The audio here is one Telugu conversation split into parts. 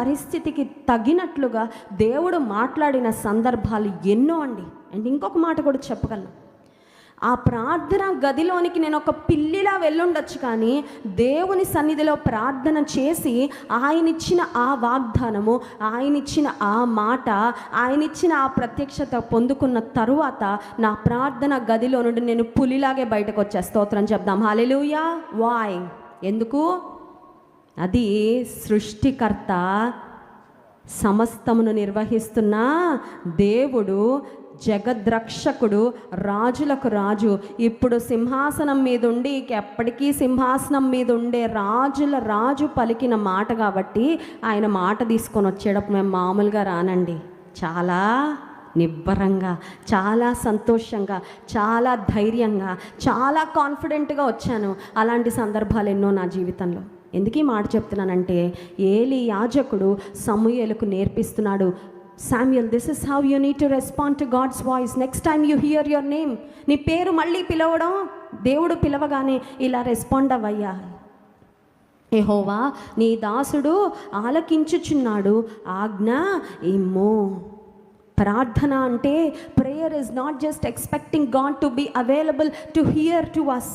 పరిస్థితికి తగినట్లుగా దేవుడు మాట్లాడిన సందర్భాలు ఎన్నో అండి. అండ్ ఇంకొక మాట కూడా చెప్పగలను. ఆ ప్రార్థన గదిలోనికి నేను ఒక పిల్లిలా వెళ్ళుండొచ్చు కానీ దేవుని సన్నిధిలో ప్రార్థన చేసి ఆయన ఇచ్చిన ఆ వాగ్దానము ఆయన ఇచ్చిన ఆ మాట ఆయన ఇచ్చిన ఆ ప్రత్యక్షత పొందుకున్న తరువాత నా ప్రార్థన గదిలో నుండి నేను పులిలాగే బయటకు వచ్చే స్తోత్రం చెప్దాం. హాలెలుయా వాయ్ ఎందుకు? అది సృష్టికర్త సమస్తమును నిర్వహిస్తున్న దేవుడు జగద్రక్షకుడు రాజులకు రాజు. ఇప్పుడు సింహాసనం మీద ఉండి ఎప్పటికీ సింహాసనం మీద ఉండే రాజుల రాజు పలికిన మాట కాబట్టి ఆయన మాట తీసుకొని వచ్చేటప్పుడు మేము మామూలుగా రానండి. చాలా నిబ్బరంగా చాలా సంతోషంగా చాలా ధైర్యంగా చాలా కాన్ఫిడెంట్గా వచ్చాను. అలాంటి సందర్భాలు ఎన్నో నా జీవితంలో. ఎందుకు ఈ మాట చెప్తున్నానంటే ఏలి యాజకుడు సమూయేలుకు నేర్పిస్తున్నాడు Samuel this is how you need to respond to God's voice next time you hear your name నీ పేరు మళ్ళీ పిలవడం దేవుడు పిలవగానే ఇలా రెస్పాండ్ అవ్వయ్యా. ఎహోవా నీ దాసుడు ఆలకించుచున్నాడు ఆజ్ఞ ఇమ్మో. ప్రార్థన అంటే prayer is not just expecting God to be available to hear to us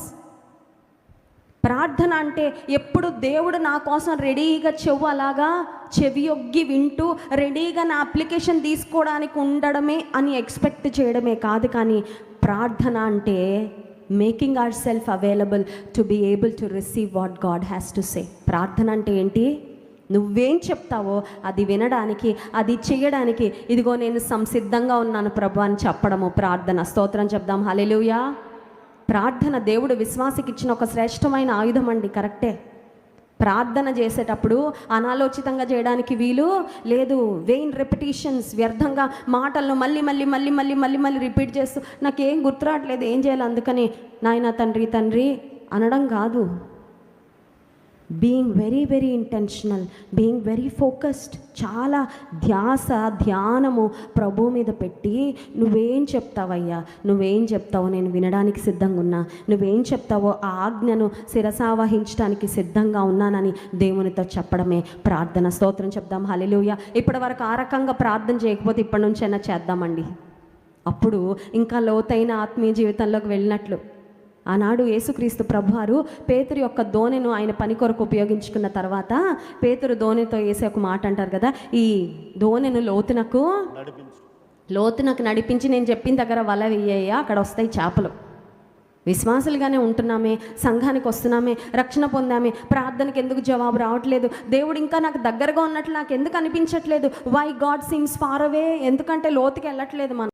ప్రార్థన అంటే ఎప్పుడు దేవుడు నా కోసం రెడీగా చెవు అలాగా చెవి యొగ్గి వింటూ రెడీగా నా అప్లికేషన్ తీసుకోవడానికి ఉండడమే అని ఎక్స్పెక్ట్ చేయడమే కాదు కానీ ప్రార్థన అంటే making our self available to be able to receive what God has to say. ప్రార్థన అంటే ఏంటి? నువ్వేం చెప్తావో అది వినడానికి అది చేయడానికి ఇదిగో నేను సంసిద్ధంగా ఉన్నాను ప్రభు అని చెప్పడము ప్రార్థన. స్తోత్రం చెప్దాం. హలెలుయా ప్రార్థన దేవుడు విశ్వాసికి ఇచ్చిన ఒక శ్రేష్టమైన ఆయుధం అండి కరెక్టే. ప్రార్థన చేసేటప్పుడు అనాలోచితంగా చేయడానికి వీలు లేదు. వెయిన్ రెపిటేషన్స్ వ్యర్థంగా మాటలను మళ్ళీ మళ్ళీ మళ్ళీ మళ్ళీ మళ్ళీ మళ్ళీ రిపీట్ చేస్తూ నాకేం గుర్తురావట్లేదు ఏం చేయాలి అందుకని? నాయన తండ్రి తండ్రి అనడం కాదు. Being very very intentional being very focused చాలా ధ్యాస ధ్యానము ప్రభు మీద పెట్టి నువ్వేం చెప్తావయ్యా? నువ్వేం చెప్తావో నేను వినడానికి సిద్ధంగా ఉన్నా. నువ్వేం చెప్తావో ఆ ఆజ్ఞను శిరసావహించడానికి సిద్ధంగా ఉన్నానని దేవునితో చెప్పడమే ప్రార్థన స్తోత్రం చెప్దాం. హలిలోయ ఇప్పటి వరకు ఆ రకంగా ప్రార్థన చేయకపోతే ఇప్పటి నుంచైనా చేద్దామండి. అప్పుడు ఇంకా లోతైన ఆత్మీయ జీవితంలోకి వెళ్ళినట్లు. ఆనాడు యేసుక్రీస్తు ప్రభువారు పేతురు యొక్క దోణెను ఆయన పని కొరకు ఉపయోగించుకున్న తర్వాత పేతురు దోణెతో వేసే ఒక మాట అంటారు కదా ఈ దోణెను లోతునకు లోతునకు నడిపించి నేను చెప్పిన దగ్గర వల వేయ్యా అక్కడ వస్తాయి చేపలు. విశ్వాసులుగానే ఉంటున్నామే సంఘానికి వస్తున్నామే రక్షణ పొందామే ప్రార్థనకి ఎందుకు జవాబు రావట్లేదు? దేవుడు ఇంకా నాకు దగ్గరగా ఉన్నట్లు నాకు ఎందుకు అనిపించట్లేదు? Why God seems far away ఎందుకంటే లోతుకి వెళ్ళట్లేదు మనం